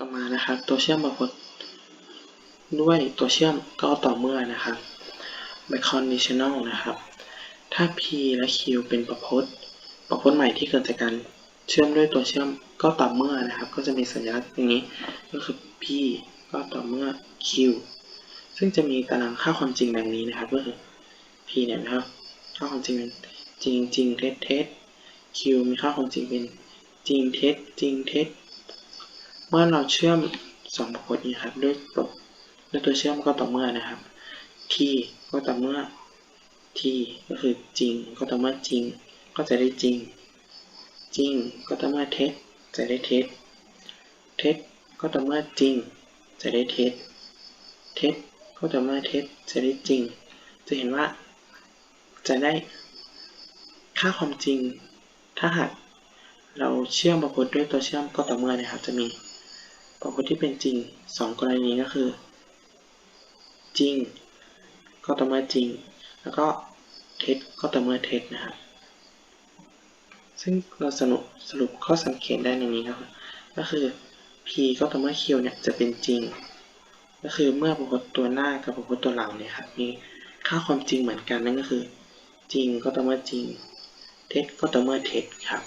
ต่อมานะครับ ตัวเชื่อมประพจน์ด้วยตัวเชื่อมก็ต่อเมื่อนะครับ by conditional นะครับ ถ้า p และ q เป็นประพจน์ ประพจน์ใหม่ที่เกิดจากการเชื่อมด้วยตัวเชื่อมก็ต่อเมื่อนะครับ ก็จะมีสัญลักษณ์อย่างนี้ ก็คือ p ก็ต่อเมื่อ q ซึ่งจะมีตารางค่าความจริงดังนี้นะครับก็คือ p เนี่ยนะครับค่าความจริงเป็นจริงจริงเท็จเท็จ q มีค่าความจริงเป็นจริงเท็จจริงเท็จ เมื่อเราเชื่อมสองประพจน์นี้ครับด้วยตัวด้วยตัวเชื่อมก็ต่อเมื่อนะครับ t ก็ต่อเมื่อ t ก็คือจริง ก็ต่อเมื่อจริง ก็จะได้จริง จริง ก็ต่อเมื่อเท็จจะได้เท็จเท็จก็ต่อเมื่อจริง จะได้เท็จเท็จก็ต่อเมื่อเท็จจะได้จริง จะเห็นว่า จะได้ค่าความจริง ถ้าหากเราเชื่อมประพจน์ด้วยตัวเชื่อมก็ต่อเมื่อนะครับจะมี ประพจน์ที่เป็นจริงสองกรณีก็คือ จริง ก็ต่อเมื่อจริง แล้วก็เท็จก็ต่อเมื่อเท็จนะครับซึ่งเราสรุปสรุปข้อสังเกตได้ในนี้ครับ ก็คือ p ก็ต่อเมื่อ q เนี่ยจะเป็นจริง ก็คือเมื่อประพจน์ตัวหน้ากับประพจน์ตัวหลังเนี่ยครับมีค่าความจริงเหมือนกันนั่นก็คือ จริงก็ต่อเมื่อจริง เท็จก็ต่อเมื่อเท็จครับ